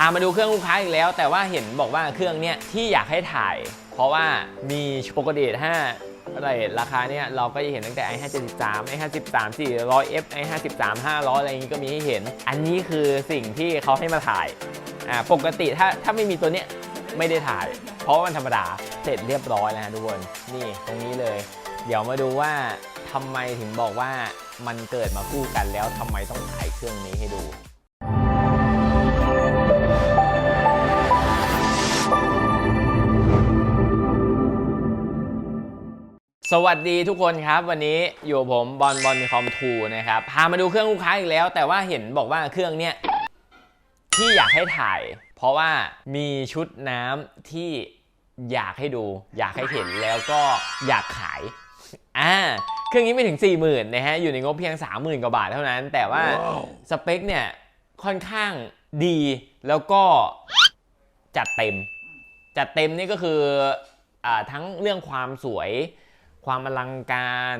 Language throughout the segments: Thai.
พามาดูเครื่องลูกค้าอีกแล้ว แต่ว่าเห็นบอกว่าเครื่องเนี้ยที่อยากให้ถ่าย เพราะว่ามีปกติถ้าอะไรราคาเนี้ยเราก็จะเห็นตั้งแต่ i 5 73 i 53 400 f i 53 500 อะไรอย่างนี้ก็มีให้เห็น อันนี้คือสิ่งที่เขาให้มาถ่ายอ่าปกติถ้าถ้าไม่มีตัวเนี้ยไม่ได้ถ่าย เพราะว่ามันธรรมดาเสร็จเรียบร้อยแล้วฮะทุกคนนี่ตรงนี้เลย เดี๋ยวมาดูว่าทำไมถึงบอกว่ามันเกิดมาคู่กันแล้วทำไมต้องถ่ายเครื่องนี้ให้ดู สวัสดีทุกคนครับวันนี้อยู่กับผมบอลบอลมีคอมทูนะครับพามาดูเครื่องลูกค้าอีกแล้ว แต่ว่าเห็นบอกว่าเครื่องเนี้ยที่อยากให้ถ่าย เพราะว่ามีชุดน้ำที่อยากให้ดู อยากให้เห็นแล้วก็อยากขายอ่าเครื่องนี้ไม่ถึง 40,000นะฮะอยู่ในงบเพียง 30,000กว่าบาทเท่านั้น แต่ว่าสเปคเนี่ยค่อนข้างดีแล้วก็จัดเต็ม จัดเต็มนี่ก็คืออาทั้งเรื่องความสวย ความอลังการ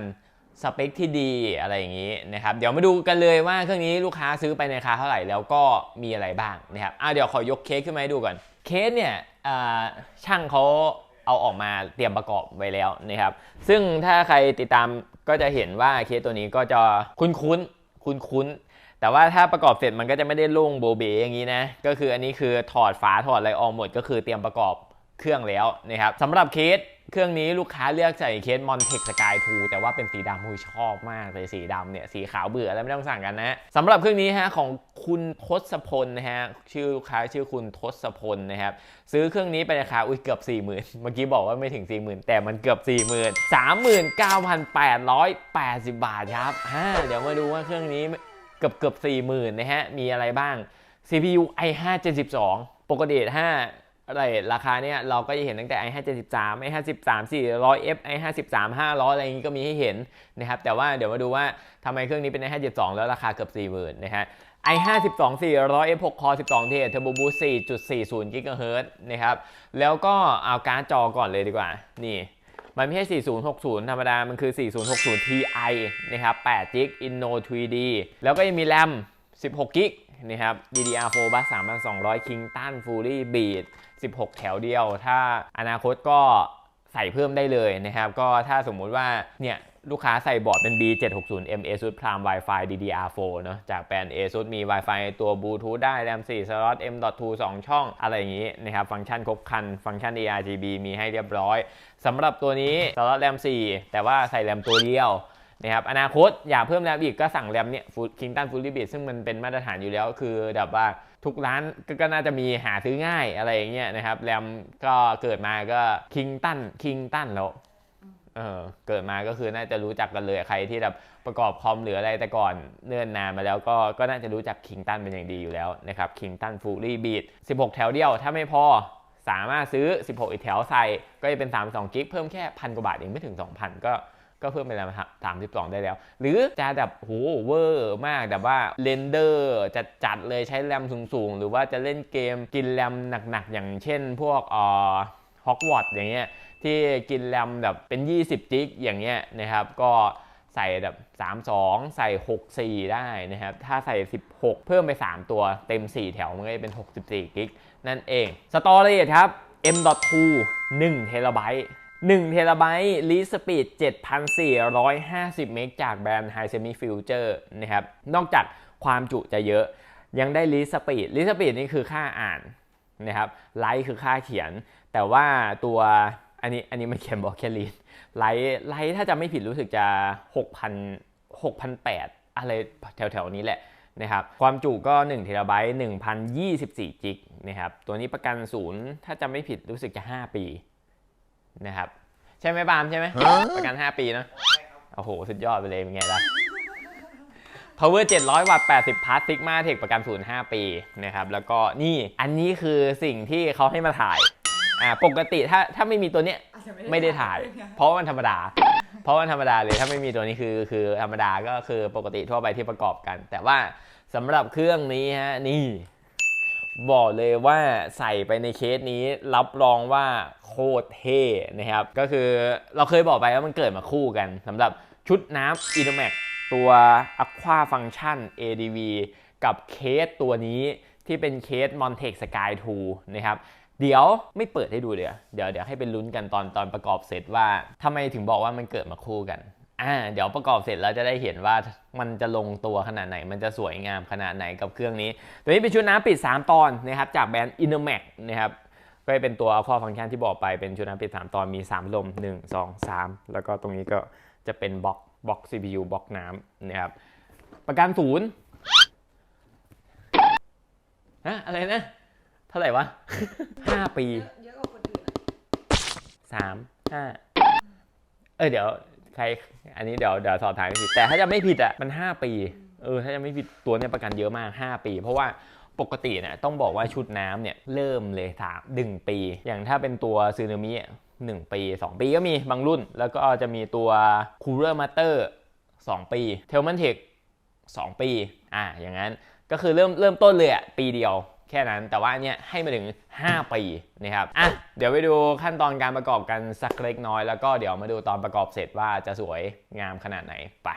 สเปคที่ดีอะไรอย่างนี้นะครับเดี๋ยวมาดูกันเลยว่าเครื่องนี้ลูกค้าซื้อไปในราคาเท่าไหร่แล้วก็มีอะไรบ้างนะครับอะเดี๋ยวขอยกเคสขึ้นมาให้ดูก่อนเคสเนี่ยอ่าช่างเขาเอาออกมาเตรียมประกอบไว้แล้วนะครับซึ่งถ้าใครติดตามก็จะเห็นว่าเคสตัวนี้ก็จะคุ้นคุ้นคุ้นคุ้นแต่ว่าถ้าประกอบเสร็จมันก็จะไม่ได้โล่งโบเบอย่างนี้นะก็คืออันนี้คือถอดฝาถอดอะไรออกหมด ก็คือเตรียมประกอบเครื่องแล้วนะครับสำหรับเคส เครื่องนี้ลูกค้าเลือกใส่เคสมอนเทคสกายทูแต่ว่าเป็นสีดำคือชอบมากเลยสีดำเนี่ยสีขาวเบื่อแล้วไม่ต้องสั่งกันนะสำหรับเครื่องนี้ฮะของคุณทศพลนะฮะชื่อลูกค้าชื่อคุณทศพลนะครับซื้อเครื่องนี้ไปราคาอุ้ยเกือบ 4 0,000 เมื่อกี้บอกว่าไม่ถึง 40,000 แต่มันเกือบ 40,000 39,880 บาทครับฮ่เดี๋ยวมาดูว่าเครื่องนี้เกือบเกือบ40,000นะฮะมีอะไรบ้าง CPU i5 72ปกติ5 เรทราคาเนี่ยเราก็จะเห็นตั้งแต่ i 5 7 3 i 5 3 400 f i 5 3 500อยอะไรอย่างนี้ก็มีให้เห็นนะครับแต่ว่าเดี๋ยวมาดูว่าทำไมเครื่องนี้เป็น i สองแล้วราคาเกือบสี่หมื่นนะฮะ i 5 2 400 f 6 core 12 t h turbo สี่จุดสี่ศูนย์กิกะเฮิรตนะครับแล้วก็เอาการ์ดจอก่อนเลยดีกว่านี่มันไม่ใช่ 4060 ธรรมดา มันคือ 4060 Ti นะครับ8 g b Inno 3D แล้วก็ยังมีแรม16 g b นะครับ DDR4 bus 3200 Kingston Fury Beat 16 แถวเดียว ถ้าอนาคตก็ใส่เพิ่มได้เลยนะครับ ก็ถ้าสมมุติว่าเนี่ยลูกค้าใส่บอร์ดเป็น B760M ASUS Prime Wi-Fi DDR4 เนอะจากแบรนด์ ASUS มี Wi-Fi ตัวบลูทูธได้ RAM 4 สล็อต M.2 2 ช่องอะไรอย่างนี้นะครับ ฟังก์ชันครบครัน ฟังก์ชัน ARGB มีให้เรียบร้อยสำหรับตัวนี้สล็อต RAM 4 แต่ว่าใส่แรมตัวเดียวนะครับอนาคตอยากเพิ่มแรมอีกก็สั่งแรมเนี่ยคิงตันฟูลลี่บีซึ่งมันเป็นมาตรฐานอยู่แล้ว คือแบบว่า ทุกร้านก็ก็น่าจะมีหาซื้อง่ายอะไรอย่างเงี้ยนะครับแรมก็เกิดมาก็คิงตันคิงตันแล้วเออเกิดมาก็คือน่าจะรู้จักกันเลยใครที่แบบประกอบคอมหรืออะไรแต่ก่อนเนิ่นนานมาแล้วก็ก็น่าจะรู้จักคิงตันเป็นอย่างดีอยู่แล้วนะครับคิงตันฟูลลี่บี16 แถวเดียวถ้าไม่พอสามารถซื้อ 16 อีกแถวใส่ก็จะเป็น 32 กิกเพิ่มแค่พันกว่าบาทเองไม่ถึง 2,000 ก็ ก็เพิ่มเป็นสามสิบสองได้แล้ว หรือจะแบบโหเวอร์มากแบบว่าเรนเดอร์จะจัดเลยใช้แรมสูงๆ หรือว่าจะเล่นเกมกินแรมหนักๆ อย่างเช่นพวกอ่อฮอกวอตส์อย่างเงี้ยที่กินแรมแบบเป็น 20 จิกอย่างเงี้ยนะครับก็ใส่แบบ 32 ใส่ 64 ได้นะครับ ถ้าใส่ 16 เพิ่มไป 3 ตัวเต็ม 4 แถวมันก็จะเป็น 64 กิกนั่นเอง สตอรี่ครับ M.2 1 เทราไบต์ 1เทราไบต์ลีสปีด7,450 เมกจากแบรนด์ High Semi Future นะครับ นอกจากความจุจะเยอะ ยังได้ลีสปีดลีสปีดนี่คือค่าอ่านนะครับไลท์คือค่าเขียน แต่ว่าตัวอันนี้อันนี้มันเขียนบอกแค่ลีดไลท์ไลท์ถ้าจะไม่ผิดรู้สึกจะ 6,000 6,800 อะไรแถวๆนี้แหละนะครับความจุก็1เทราไบต์1,024 จิกนะครับตัวนี้ประกันศูนย์ถ้าจำไม่ผิดรู้สึกจะ 5 ปี นะครับ ใช่ไหมบามใช่ไหมประกัน 5 ปีเนอะโอ้โห สุดยอดไปเลยเป็นไงล่ะ power 700 วัตต์80พัทซิกมาเทคประกันศูนย์5ปีนะครับ แล้วก็นี่อันนี้คือสิ่งที่เขาให้มาถ่ายอ่าปกติถ้าถ้าไม่มีตัวเนี้ยอาจจะไม่ได้ถ่าย เพราะว่ามันธรรมดา เพราะว่าธรรมดาเลยถ้าไม่มีตัวนี้คือคือธรรมดาก็คือปกติทั่วไปที่ประกอบกัน แต่ว่าสำหรับเครื่องนี้ฮะนี่ บอกเลยว่าใส่ไปในเคสนี้รับรองว่าโคตรเท่นะครับ ก็คือเราเคยบอกไปว่ามันเกิดมาคู่กันสำหรับชุดน้ำ i n o m a x ตัว Aqua Function ADV กับเคสตัวนี้ที่เป็นเคส Montec Sky 2 นะครับ เดี๋ยวไม่เปิดให้ดูเดี๋ยวเดี๋ยวเดี๋ยวให้เป็นลุ้นกันตอนตอนประกอบเสร็จว่าทำไมถึงบอกว่ามันเกิดมาคู่กัน อ่าเดี๋ยวประกอบเสร็จแล้วจะได้เห็นว่ามันจะลงตัวขนาดไหน มันจะสวยงามขนาดไหนกับเครื่องนี้ ตัวนี้เป็นชุดน้ำปิด 3 ตอนนะครับจากแบรนด์ Innomax นะครับก็เป็นตัวข้อฟังก์ชันที่บอกไปเป็นชุดน้ำปิด 3 ตอนมี 3 ลม 1 2 3 แล้วก็ตรงนี้ก็จะเป็นบล็อกบล็อก CPU บล็อกน้ำนะครับประกันศูนย์ฮะอะไรนะ เท่าไหร่วะ 5 ปีเยอะกว่าคนอื่นอะสามห้าเออเดี๋ยว ใครอันนี้เดี๋ยวเดี๋ยวสอบถามไม่ผิดแต่ถ้าจะไม่ผิดอะมัน 5 ปีเออถ้าจะไม่ผิดตัวเนี้ยประกันเยอะมาก 5 ปี เพราะว่าปกติเนี่ยต้องบอกว่าชุดน้ำเนี่ยเริ่มเลยสามหนึ่งปี อย่างถ้าเป็นตัวซูนามิหนึ่งปี 2 ปีก็มีบางรุ่น แล้วก็จะมีตัว Cooler Master 2ปีเทลมันเทค2ปี อ่าอย่างนั้นก็คือเริ่มเริ่มต้นเลยอะปีเดียว แค่นั้น แต่ว่าอันเนี้ยให้มาถึง 5 ปีนะครับอะเดี๋ยวไปดูขั้นตอนการประกอบกันสักเล็กน้อยแล้วก็เดี๋ยวมาดูตอนประกอบเสร็จว่าจะสวยงามขนาดไหนไป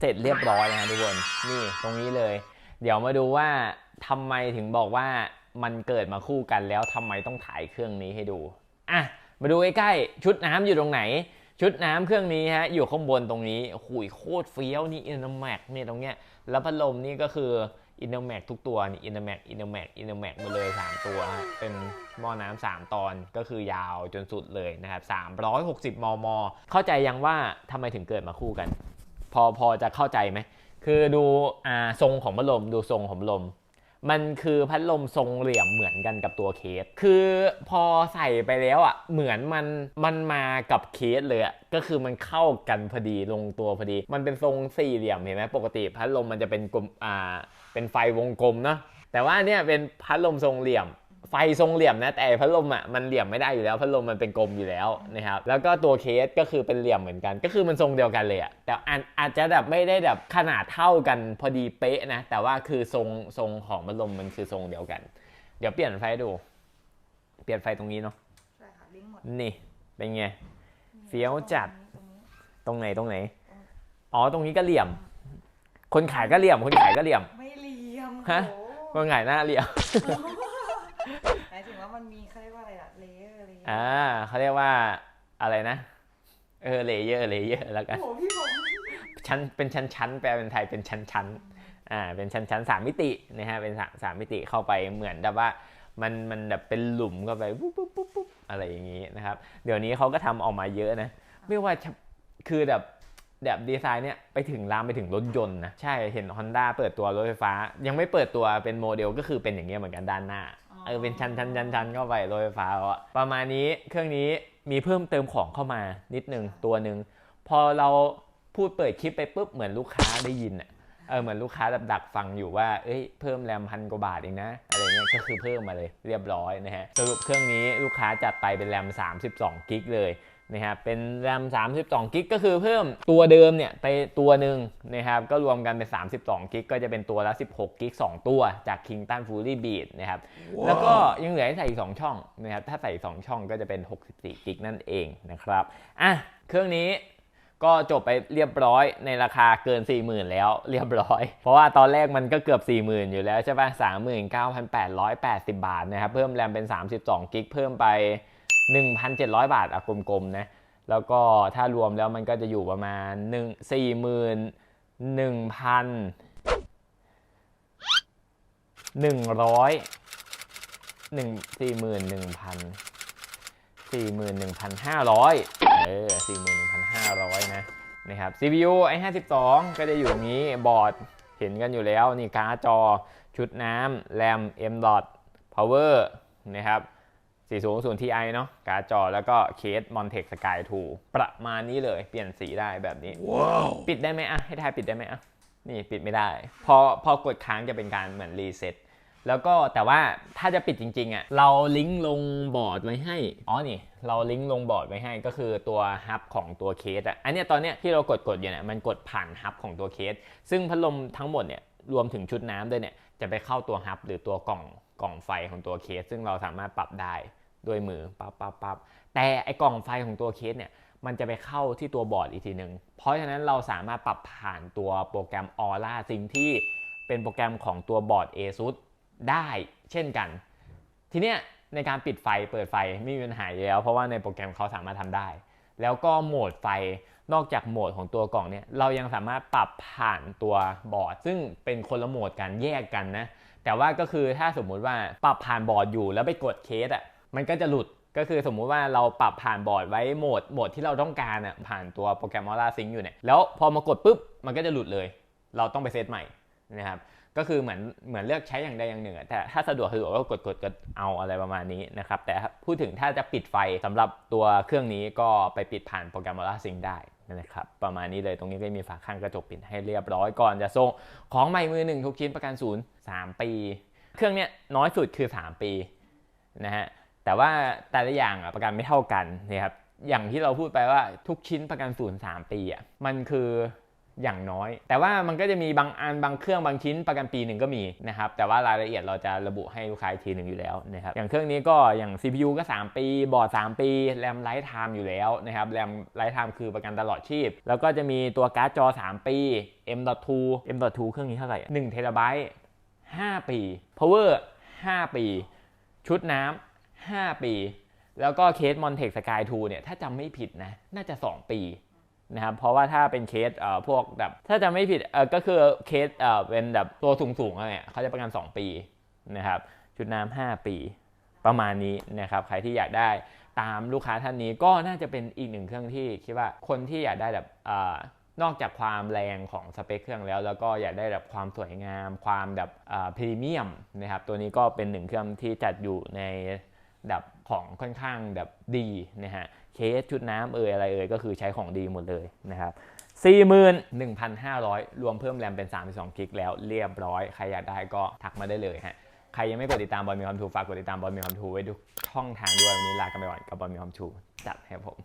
เสร็จเรียบร้อยนะทุกคนนี่ตรงนี้เลย เดี๋ยวมาดูว่าทำไมถึงบอกว่ามันเกิดมาคู่กันแล้วทำไมต้องถ่ายเครื่องนี้ให้ดูอะมาดูใกล้ๆชุดน้ำอยู่ตรงไหน ชุดน้ำเครื่องนี้ฮะอยู่ข้างบนตรงนี้หุยโคตรเฟี้ยวนี่อินเตอร์แม็กเนี่ยตรงเนี้ยแล้วพัดลมนี่ก็คืออินเตอร์แม็กทุกตัวนี่อินเตอร์แม็กอินเตอร์แม็กอินเตอร์แม็กมาเลย 3 ตัวฮะเป็นหม้อน้ำสามตอนก็คือยาวจนสุดเลยนะครับ360 มม เข้าใจยังว่าทำไมถึงเกิดมาคู่กัน พอพอจะเข้าใจไหม คือดูอ่าทรงของพัดลมดูทรงของพัดลม มันคือพัดลมทรงเหลี่ยมเหมือนกันกับตัวเคส คือพอใส่ไปแล้วอะเหมือนมันมันมากับเคสเลยอะก็คือมันเข้ากันพอดีลงตัวพอดี มันเป็นทรงสี่เหลี่ยมเห็นไหมปกติพัดลมมันจะเป็นกลมอ่าเป็นไฟวงกลมเนาะแต่ว่าเนี่ยเป็นพัดลมทรงเหลี่ยม ไฟทรงเหลี่ยมนะแต่พัดลมอะมันเหลี่ยมไม่ได้อยู่แล้วพัดลมมันเป็นกลมอยู่แล้วนะครับแล้วก็ตัวเคสก็คือเป็นเหลี่ยมเหมือนกัน ก็คือมันทรงเดียวกันเลยอะแต่อาจอาจจะแบบไม่ได้แบบขนาดเท่ากันพอดีเป๊ะนะแต่ว่าคือทรงทรงของพัดลมมันคือทรงเดียวกัน เดี๋ยวเปลี่ยนไฟให้ดู เปลี่ยนไฟตรงนี้เนาะใช่ค่ะลิงก์หมดนี่เป็นไงเฟี้ยวจัดตรงนี้ตรงไหนตรงไหน อ๋อตรงนี้ก็เหลี่ยม คนขายก็เหลี่ยมคนขายก็เหลี่ยมไม่เหลี่ยมฮะโอ้คนขายหน้าเหลี่ยมหมายถึงว่ามันมีเขาเรียกว่าอะไรอะเลเยอร์เลเยอร์อ่าเขาเรียกว่าอะไรนะ เออเลเยอร์เลเยอร์แล้วกันโอ้โหพี่ผมชั้นเป็นชั้นชั้นๆแปลเป็นไทยเป็นชั้นชั้นๆอ่าเป็นชั้นชั้นๆสามมิตินะฮะเป็นสามสามมิติเข้าไปเหมือนแบบว่ามันมันแบบเป็นหลุมเข้าไปปุ๊บปุ๊บปุ๊บปุ๊บอะไรอย่างนี้นะครับ เดี๋ยวนี้เขาก็ทำออกมาเยอะนะ ไม่ว่าจะคือแบบแบบดีไซน์เนี่ยไปถึงลามไปถึงรถยนต์นะ ใช่เห็น Honda เปิดตัวรถไฟฟ้า ยังไม่เปิดตัวเป็นโมเดลก็คือเป็นอย่างเงี้ยเหมือนกันด้านหน้า เออเป็นชั้นชั้นชั้นชั้นเข้าไปรถไฟฟ้าอะประมาณนี้เครื่องนี้มีเพิ่มเติมของเข้ามานิดนึงตัวหนึ่งพอเราพูดเปิดคลิปไปปุ๊บเหมือนลูกค้าได้ยินอะเออเหมือนลูกค้าแบบดักฟังอยู่ว่า เอ้ยเพิ่มแรมพันกว่าบาทเองนะอะไรเงี้ยก็คือเพิ่มมาเลยเรียบร้อยนะฮะสรุปเครื่องนี้ลูกค้าจัดไปเป็นแรม 32 กิกเลย นะครับเป็นแรม 32 กิกก็คือเพิ่มตัวเดิมเนี่ยไปตัวหนึ่งนะครับก็รวมกันเป็น 32 กิกก็จะเป็นตัวละ 16 กิก 2 ตัวจาก Kingston Fury Beat นะครับแล้วก็ยังเหลือให้ใส่อีก 2 ช่องนะครับถ้าใส่2ช่องก็จะเป็น 64 กิกนั่นเองนะครับอะเครื่องนี้ก็จบไปเรียบร้อยในราคาเกิน 40,000 แล้วเรียบร้อย เพราะว่าตอนแรกมันก็เกือบ 40,000 อยู่แล้วใช่ปะ39,880 บาทนะครับเพิ่มแรมเป็น 32 กิกเพิ่มไป 1,700 บาทอะกลมๆนะแล้วก็ถ้ารวมแล้วมันก็จะอยู่ประมาณ1 41,000หนึ่งร้อยหนึ่งสี่หมื่นหนึ่งพันสี่หมื่นหนึ่งพันห้าร้อยเออสี่หมื่นหนึ่งพันห้าร้อยนะนะครับ CPU i 5 2 ก็จะอยู่อย่างนี้บอร์ดเห็นกันอยู่แล้ว นี่การ์ดจอชุดน้ำแรม M.2 power นะครับ 400 Ti เนาะการ์ดจอแล้วก็เคส Montech Sky 2 ประมาณนี้เลยเปลี่ยนสีได้แบบนี้ปิดได้ไหมอะให้ทายปิดได้ไหมอะนี่ปิดไม่ได้ พอพอกดค้างจะเป็นการเหมือนรีเซ็ตแล้วก็แต่ว่าถ้าจะปิดจริงๆอะเราลิงก์ลงบอร์ดไว้ให้ อ๋อนี่ เราลิงก์ลงบอร์ดไว้ให้ก็คือตัวฮับของตัวเคสอะอันเนี้ยตอนเนี้ยที่เรากดกดอยู่เนี่ยมันกดผ่านฮับของตัวเคส ซึ่งพัดลมทั้งหมดเนี่ยรวมถึงชุดน้ำด้วยเนี่ยจะไปเข้าตัวฮับหรือตัวกล่องกล่องไฟของตัวเคส ซึ่งเราสามารถปรับได้ ด้วยมือปั๊บปั๊บปั๊บแต่ไอกล่องไฟของตัวเคสเนี่ยมันจะไปเข้าที่ตัวบอร์ดอีกทีหนึ่งเพราะฉะนั้นเราสามารถปรับผ่านตัวโปรแกรม Aura สิ่งที่เป็นโปรแกรมของตัวบอร์ด ASUS ได้เช่นกัน ทีเนี้ยในการปิดไฟเปิดไฟไม่มีปัญหาอยู่แล้ว เพราะว่าในโปรแกรมเขาสามารถทำได้ แล้วก็โหมดไฟนอกจากโหมดของตัวกล่องเนี่ยเรายังสามารถปรับผ่านตัวบอร์ด ซึ่งเป็นคนละโหมดกันแยกกันนะแต่ว่าก็คือถ้าสมมุติว่าปรับผ่านบอร์ดอยู่แล้วไปกดเคสอะ มันก็จะหลุดก็คือสมมุติว่าเราปรับผ่านบอร์ดไว้โหมดโหมดที่เราต้องการอะผ่านตัวโปรแกรม Aura Sync อยู่เนี่ยแล้วพอมากดปุ๊บมันก็จะหลุดเลย เราต้องไปเซตใหม่นะครับก็คือเหมือนเหมือนเลือกใช้อย่างใดอย่างหนึ่งแต่ถ้าสะดวกคือก็กดกดกดเอาอะไรประมาณนี้นะครับแต่พูดถึงถ้าจะปิดไฟสำหรับตัวเครื่องนี้ก็ไปปิดผ่านโปรแกรม Aura Sync ได้นะครับประมาณนี้เลยตรงนี้ก็มีฝาข้างกระจกปิดให้เรียบร้อยก่อนจะส่งของใหม่มือหนึ่งทุกชิ้นประกันศูนย์3ปี เครื่องเนี้ยน้อยสุดคือ 3 ปีนะฮะ แต่ว่าแต่ละอย่างประกันไม่เท่ากันนะครับอย่างที่เราพูดไปว่าทุกชิ้นประกันศูนย์3ปีอะมันคืออย่างน้อย แต่ว่ามันก็จะมีบางอันบางเครื่องบางชิ้นประกันปีหนึ่งก็มีนะครับแต่ว่ารายละเอียดเราจะระบุให้ลูกค้าทีหนึ่งอยู่แล้วนะครับอย่างเครื่องนี้ก็อย่าง CPU ก็ 3 ปีบอร์ด 3 ปีแรมไลฟ์ไทม์อยู่แล้วนะครับแรมไลฟ์ไทม์คือประกันตลอดชีพ แล้วก็จะมีตัวการ์ดจอ 3 ปี M.2 M.2 เครื่องนี้เท่าไหร่1เทราไบต์5ปี power 5 ปี ชุดน้ำ 5 ปี แล้วก็เคส Montech Sky 2เนี่ยถ้าจำไม่ผิดนะน่าจะ 2 ปีนะครับเพราะว่าถ้าเป็นเคสเอ่อพวกแบบถ้าจำไม่ผิดเอ่อก็คือเคสเอ่อเป็นแบบตัวสูงๆอะไรเนี่ยเขาจะประกัน 2 ปีนะครับชุดน้ำ5 ปีประมาณนี้นะครับใครที่อยากได้ตามลูกค้าท่านนี้ก็น่าจะเป็นอีกหนึ่งเครื่องที่คิดว่าคนที่อยากได้แบบเออนอกจากความแรงของสเปคเครื่องแล้ว แล้วก็อยากได้แบบความสวยงาม ความแบบพรีเมียมนะครับตัวนี้ก็เป็นหนึ่งเครื่องที่จัดอยู่ใน ดับของค่อนข้างแบบดีนะฮะเคสชุดน้ำเอ่ยอะไรเอ่ยก็คือใช้ของดีหมดเลยนะครับ41,500 รวมเพิ่มแรมเป็น 32 กิกแล้วเรียบร้อย ใครอยากได้ก็ทักมาได้เลยฮะ ใครยังไม่กดติดตามบอลมีความทูฝากกดติดตามบอลมีความทูไว้ทุกช่องทางด้วย วันนี้ลากันไปก่อนกับบอลมีความทูจัดให้ผม